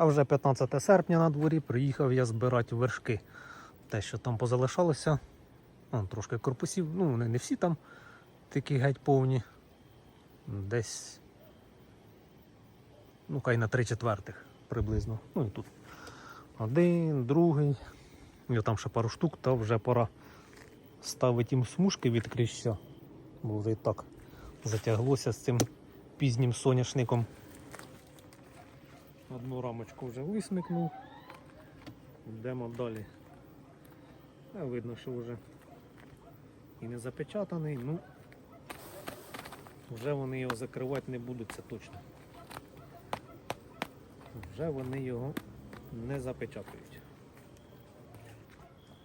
А вже 15 серпня на дворі приїхав я збирати вершки. Те, що там позалишалося, Вон, трошки корпусів, ну вони не всі там такі геть повні. Десь, ну хай на 3 четвертих приблизно. Ну і тут. Один, другий. І там ще пару штук, та вже пора ставити їм смужки від кріща. Бо вже і так затяглося з цим пізнім соняшником. Одну рамочку вже висмикнув. Йдемо далі. А видно, що вже і не запечатаний, ну вже вони його закривати не будуть, це точно. Вже вони його не запечатують.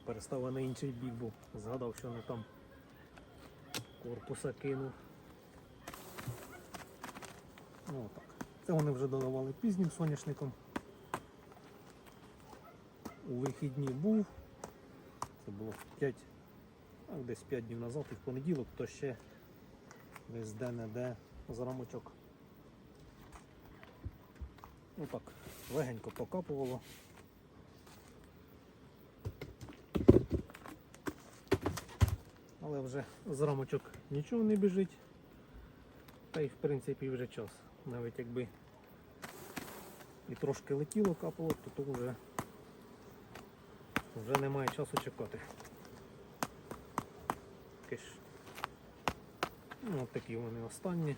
Перестав на інший бік, бо згадав, що не там корпуса кинув. Ну, отак. Це вони вже додавали пізнім соняшником. У вихідні був. Це було 5, а десь 5 днів назад і в понеділок, то ще десь де-не-де з рамочок. Ну так, легенько покапувало. Але вже з рамочок нічого не біжить. Та й в принципі вже час. Навіть якби і трошки летіло капало, то то вже, вже немає часу чекати. Таке ж. Ну, от такі вони останні.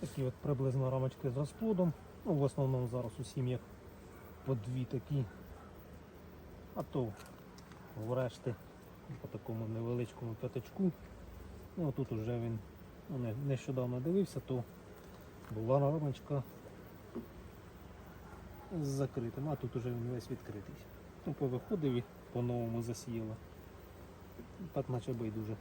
Такі от приблизно рамочки з розплодом. Ну, в основному зараз у сім'ях по дві такі. А то в решти по такому невеличкому п'ятачку. Ну, тут уже він ну, нещодавно дивився, то була рамочка з закритим, а тут уже він весь відкритий. Ну, повиходив і по-новому засіяло. Так наче байдуже.